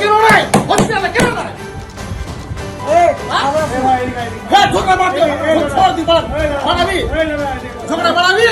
কেন নাই? হসপিটালে কেন নাই? হ্যাঁ ঝগড়া মারতে ঝগড়া বাড়াবি? ঝগড়া বাড়াবি?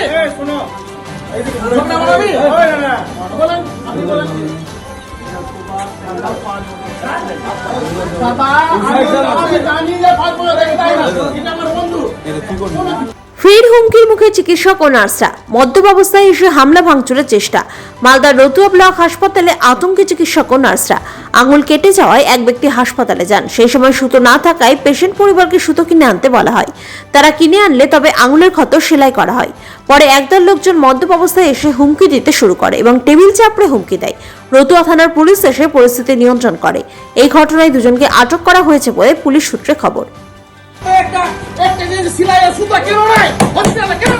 চিকিৎসক ও নার্সরা। মদ্যপ অবস্থায় এসে হামলা ভাঙচুরের চেষ্টা। মালদার রতুয়া ব্লক হাসপাতালে আতঙ্কে চিকিৎসক ও নার্সরা। আঙুল কেটে যাওয়ায় এক ব্যক্তি হাসপাতালে যান। সেই সময় সুতো না থাকায় পেশেন্ট পরিবারকে সুতো কিনে আনতে বলা হয়। তারা কিনে আনলে তবে আঙুলের ক্ষত সেলাই করা হয়। পরে একদল লোকজন মদ্যপ অবস্থায় এসে হুমকি দিতে শুরু করে এবং টেবিল চাপড়ে হুমকি দেয়। রতুয়া থানার পুলিশ এসে পরিস্থিতি নিয়ন্ত্রণ করে। এই ঘটনায় দুজনকে আটক করা হয়েছে বলে পুলিশ সূত্রে খবর। একটা একটা সিলাই সুতা কেন নাই? কেন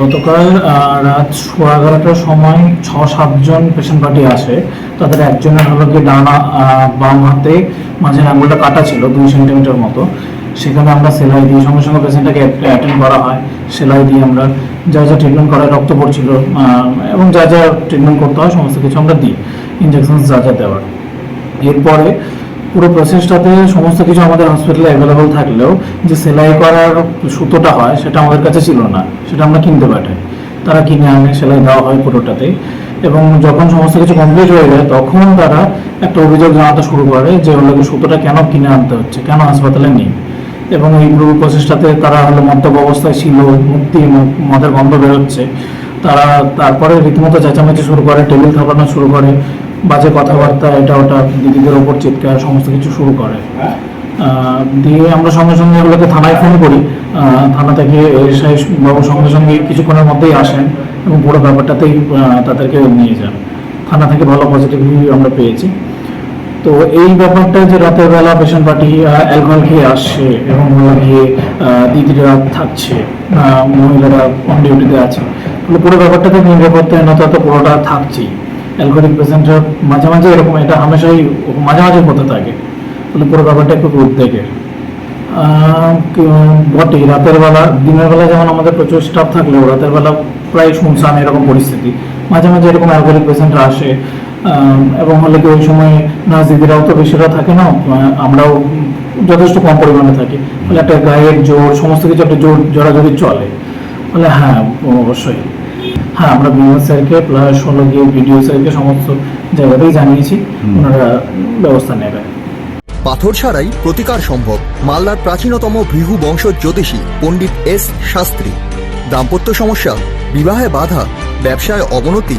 গতকাল রাত সোয়া এগারোটার সময় ছ সাতজন পেশেন্ট পার্টি আসে। তাদের একজনের হলো কি ডানা বাম হাতে মাঝের আঙুলটা কাটা ছিল, দুই সেন্টিমিটার মতো। সেখানে আমরা সেলাই দিই সঙ্গে সঙ্গে পেশেন্টটাকে অ্যাটেন্ড করা হয়। সেলাই দিয়ে আমরা যা যা ট্রিটমেন্ট করা রক্ত পড়ছিল এবং যা যা ট্রিটমেন্ট করতে হয়, সমস্ত কিছু আমরা দিই ইঞ্জেকশন যা যা দেওয়ার। এরপরে পুরো প্রসেসটাতে সমস্ত কিছু আমাদের হসপিটালে অ্যাভেলেবল থাকলেও যে সেলাই করার সুতোটা হয়, সেটা আমাদের কাছে ছিল না, সেটা আমরা কিনতে পাঠাই। তারা কিনে আনে, সেলাই দেওয়া হয় পুরোটাতে। এবং যখন সমস্ত কিছু কমপ্লিট হয়ে যায়, তখন তারা একটা অভিযোগ জানাতে শুরু করে যে হলো কি সুতোটা কেন কিনে আনতে হচ্ছে, কেন হাসপাতালে নেই। এবং এই পুরো প্রচেষ্টাতে তারা হলো মদ্যপ অবস্থায় ছিল, মুক্তি মদের গন্ধ বেরোচ্ছে। তারা তারপরে রীতিমতো চেঁচামেচি শুরু করে, টেবিল থাপানো শুরু করে, বাজে কথাবার্তা, এটা ওটা, দিদিদের ওপর চিৎকার, সমস্ত কিছু শুরু করে। দিয়ে আমরা সঙ্গে সঙ্গে এগুলোকে থানায় ফোন করি। থানা থেকে এসআই বাবু সঙ্গে সঙ্গে কিছুক্ষণের মধ্যেই আসেন এবং পুরো ব্যাপারটাতেই তাদেরকে নিয়ে যান। থানা থেকে ভালো পজিটিভ রিভিউ আমরা পেয়েছি। তো এই ব্যাপারটা যে রাতের বেলা পেশেন্ট পার্টি অ্যালকোহল খেয়ে আসছে এবং হলো গিয়ে আহ, দিদিরা থাকছে মহিলারা অন ডিউটিতে আছে। পুরো ব্যাপারটাতে নিরাপত্তাহীনতা তো পুরোটা থাকছেই। অ্যালকোহলিক পেশেন্টরা মাঝে মাঝে এরকম এটা হামেশাই মাঝে মাঝে হতে থাকে। তাহলে পুরো ব্যাপারটা একটু উদ্বেগের। বটেই রাতের বেলা দিনের বেলা যেমন আমাদের প্রচুর স্টাফ থাকলেও রাতের বেলা প্রায় শুনশান এরকম পরিস্থিতি। মাঝে মাঝে এরকম অ্যালকোহলিক পেশেন্টরা আসে এবং হলে কি ওই সময় দিদিরাও তো বেশিরা থাকে না আমরাও যথেষ্ট কম পরিমাণে থাকি। ফলে একটা গায়ের জোর সমস্ত কিছু একটা জোর জোরাজোরি চলে। ফলে হ্যাঁ অবশ্যই। হ্যাঁ আমরা বিমান স্যারকে প্লাস হলো গিয়ে ভিডিও স্যারকে সমস্ত জায়গাতেই জানিয়েছি ওনারা ব্যবস্থা নেবেন। পাথর ছাড়াই প্রতিকার সম্ভব মালদার প্রাচীনতম ভৃহু বংশ জ্যোতিষী পণ্ডিত এস শাস্ত্রী। দাম্পত্য সমস্যা বিবাহে বাধা ব্যবসায় অবনতি